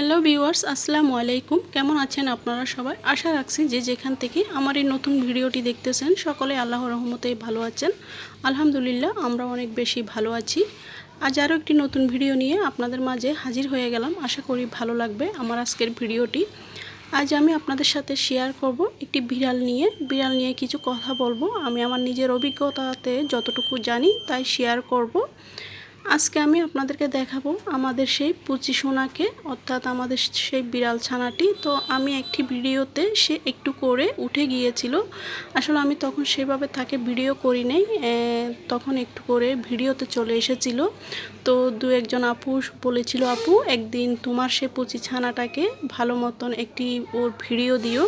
Hello viewers, আসসালামু আলাইকুম। কেমন আছেন আপনারা সবাই? আশা রাখছি যে যেখান থেকে আমার এই নতুন ভিডিওটি দেখতেছেন, সকলে আল্লাহ রহমতেই ভালো আছেন। আলহামদুলিল্লাহ আমরা অনেক বেশি ভালো আছি। আজ আরও একটি নতুন ভিডিও নিয়ে আপনাদের মাঝে হাজির হয়ে গেলাম। আশা করি ভালো লাগবে আমার আজকের ভিডিওটি। আজ আমি আপনাদের সাথে শেয়ার করব একটি বিড়াল নিয়ে। বিড়াল নিয়ে কিছু কথা বলব। আমি আমার নিজের অভিজ্ঞতাতে যতটুকু জানি তাই শেয়ার করব। আজকে আমি আপনাদেরকে দেখাবো আমাদের সেই পুচি সোনাকে, অর্থাৎ আমাদের সেই বিড়াল ছানাটি। তো আমি একটি ভিডিওতে সে একটু করে উঠে গিয়েছিল। আসলে আমি তখন সেভাবে তাকে ভিডিও করি নাই তখন একটু করে ভিডিওতে চলে এসেছিল। তো দু একজন আপু বলেছিল, আপু, একদিন তোমার সে পুচি ছানাটাকে ভালো মতন একটি ওর ভিডিও দিও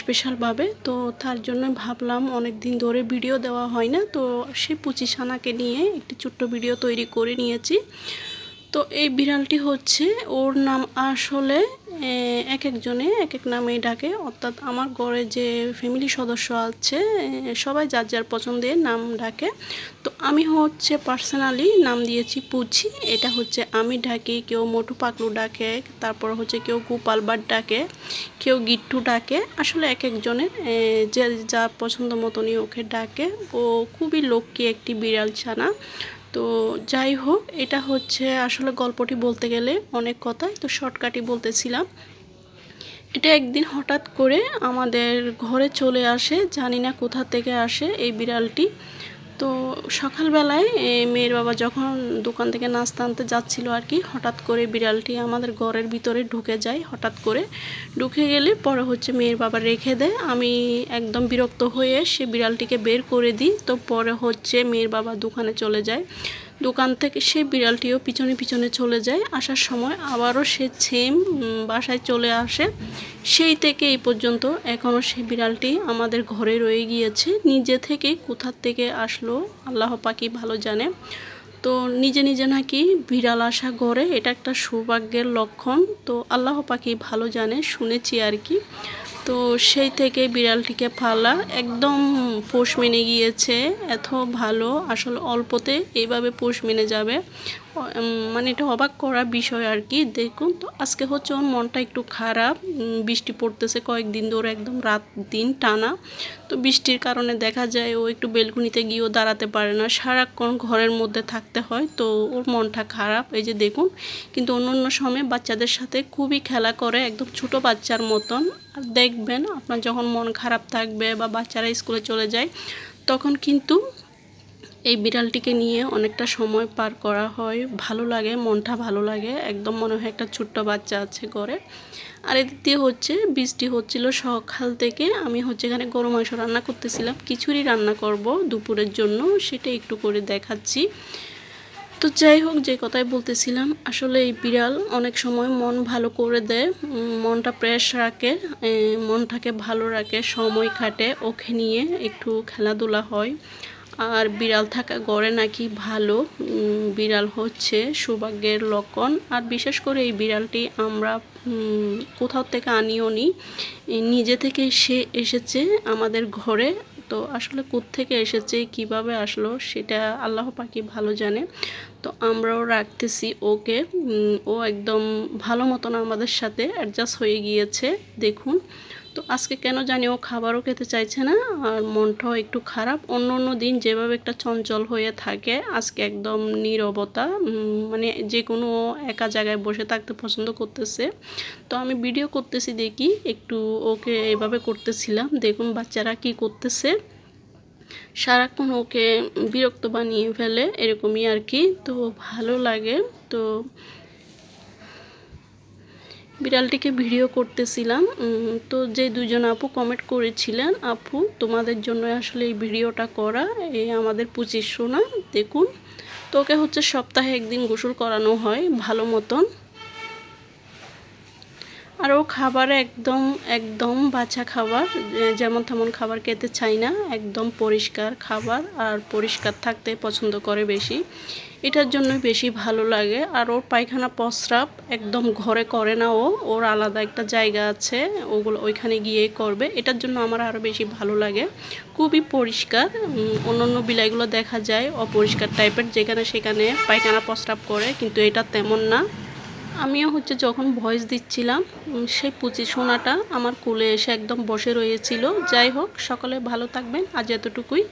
স্পেশালভাবে তো তার জন্য ভাবলাম অনেক দিন ধরে ভিডিও দেওয়া হয় না। তো সে পুচি ছানাকে নিয়ে একটি ছোট্ট ভিডিও তৈরি করে নিয়েছি। তো এই বিড়ালটি হচ্ছে, ওর নাম আসলে এক একজনে এক এক নামে ডাকে। অর্থাৎ আমার ঘরে যে ফ্যামিলি সদস্য আছে সবাই যার যার পছন্দের নাম ডাকে। তো আমি হচ্ছে পার্সোনালি নাম দিয়েছি পুচি। এটা হচ্ছে আমি ডাকি, কেউ মোটু পাকলু ডাকে, তারপর হচ্ছে কেউ গোপাল বাট ডাকে, কেউ গিট্টু ডাকে। আসলে এক একজনের যে যা পছন্দ মতনই ওকে ডাকে। ও খুবই লক্ষ্মী একটি বিড়াল ছানা। তো যাই হোক, এটা হচ্ছে আসলে গল্পটি বলতে গেলে অনেক কথাই, তো শর্টকাটই বলতেছিলাম। এটা একদিন হঠাৎ করে আমাদের ঘরে চলে আসে, জানি না কোথা থেকে আসে এই বিড়ালটি। তো সকালবেলায় মেয়ের বাবা যখন দোকান থেকে নাস্তা আনতে যাচ্ছিল আর কি, হঠাৎ করে বিড়ালটি আমাদের ঘরের ভিতরে ঢুকে যায়। হঠাৎ করে ঢুকে গেলে পরে হচ্ছে মেয়ের বাবা রেখে দেয়। আমি একদম বিরক্ত হয়ে সে বিড়ালটিকে বের করে দিই। তো পরে হচ্ছে মেয়ের বাবা দোকানে চলে যায়। দোকান থেকে সে বিড়ালটিও পিছনে পিছনে চলে যায়। আসার সময় আবারও সে সেম বাসায় চলে আসে। সেই থেকে এই পর্যন্ত এখনও সেই বিড়ালটি আমাদের ঘরে রয়ে গিয়েছে। নিজে থেকে কোথার থেকে আসলো আল্লাহ পাকি ভালো জানে। তো নিজে নিজে নাকি বিড়াল আসা ঘরে, এটা একটা সৌভাগ্যের লক্ষণ। তো আল্লাহ পাকি ভালো জানে, শুনেছি আর কি। তো সেই থেকে বিড়ালটিকে পালা। একদম পোষ মেনে গিয়েছে, এত ভালো। আসলে অল্পতে এইভাবে পোষ মেনে যাবে। মানে এটা অবাক করা বিষয় আর কি। দেখুন তো, আজকে হচ্ছে ওর মনটা একটু খারাপ। বৃষ্টি পড়তেছে কয়েকদিন ধরে, একদম রাত দিন টানা। তো বৃষ্টির কারণে দেখা যায় ও একটু বেলকুনিতে গিয়েও দাঁড়াতে পারে না। সারাক্ষণ ঘরের মধ্যে থাকতে হয়, তো ওর মনটা খারাপ। এই যে দেখুন, কিন্তু অন্য অন্য সময় বাচ্চাদের সাথে খুবই খেলা করে, একদম ছোট বাচ্চার মতন। আর দেখবেন আপনার যখন মন খারাপ থাকবে বা বাচ্চারা স্কুলে চলে যায়, তখন কিন্তু এই বিড়ালটিকে নিয়ে অনেকটা সময় পার করা হয়। ভালো লাগে, মনটা ভালো লাগে, একদম মনে হয় একটা ছোট্ট বাচ্চা আছে ঘরে। আর এদিক হচ্ছে, বৃষ্টি হচ্ছিল সকাল থেকে, আমি হচ্ছে এখানে গরু মাংস রান্না করতেছিলাম। কিছুরই রান্না করব দুপুরের জন্য, সেটা একটু করে দেখাচ্ছি। তো যাই হোক, যে কথাই বলতেছিলাম, আসলে এই বিড়াল অনেক সময় মন ভালো করে দেয় মনটা ফ্রেশ রাখে মনটাকে ভালো রাখে, সময় কাটে, ওকে নিয়ে একটু খেলাধুলা হয়। আর বিড়াল থাকা গড়ে নাকি ভালো বিড়াল হচ্ছে সৌভাগ্যের লক্ষণ। আর বিশেষ করে এই বিড়ালটি আমরা কোথাও থেকে আনিও নি নিজে থেকে সে এসেছে আমাদের ঘরে তো আসলে থেকে এসেছে, কীভাবে আসলো, সেটা আল্লাহ পাখি ভালো জানে। তো আমরাও রাখতেছি ওকে। ও একদম ভালো মতন আমাদের সাথে অ্যাডজাস্ট হয়ে গিয়েছে, দেখুন। তো আজকে কেন জানি ও খাবারও খেতে চাইছে না, আর মনটাও একটু খারাপ। অন্য অন্য দিন যেভাবে একটা চঞ্চল হয়ে থাকে, আজকে একদম নীরবতা মানে যে কোনো একা জায়গায় বসে থাকতে পছন্দ করতেছে। তো আমি ভিডিও করতেছি দেখি, একটু ওকে এভাবে করতেছিলাম। দেখুন বাচ্চারা কি করতেছে। সারাক্ষণ ওকে বিরক্ত বানিয়ে ফেলে, এরকমই আর কি। তো ভালো লাগে। তো বিড়ালটিকে ভিডিও করতেছিলাম তো যে দুজন আপু কমেন্ট করেছিলেন, আপু তোমাদের জন্য আসলে এই ভিডিওটা করা এই আমাদের পঁচিশ সোনা দেখুন। তোকে হচ্ছে সপ্তাহে একদিন গোসল করানো হয়, ভালো মতন। আর ও খাবারে একদম একদম বাছা খাবার যেমন তেমন খাবার খেতে চাই না, একদম পরিষ্কার খাবার আর পরিষ্কার থাকতে পছন্দ করে বেশি। এটার জন্য বেশি ভালো লাগে। আর ওর পায়খানা প্রস্রাব একদম ঘরে করে না ও, ওর আলাদা একটা জায়গা আছে, ওগুলো ওইখানে গিয়ে করবে। এটার জন্য আমার আরও বেশি ভালো লাগে। খুবই পরিষ্কার অন্য অন্য বিলাইগুলো দেখা যায়, অপরিষ্কার টাইপের যেখানে সেখানে পায়খানা প্রস্রাব করে, কিন্তু এটা তেমন না। আমিও হচ্ছে যখন ভয়েস দিচ্ছিলাম সেই পুচি সোনাটা আমার কুলে এসে একদম বসে রয়েছিল। যাই হোক, সকলে ভালো থাকবেন। আজ এতটুকুই।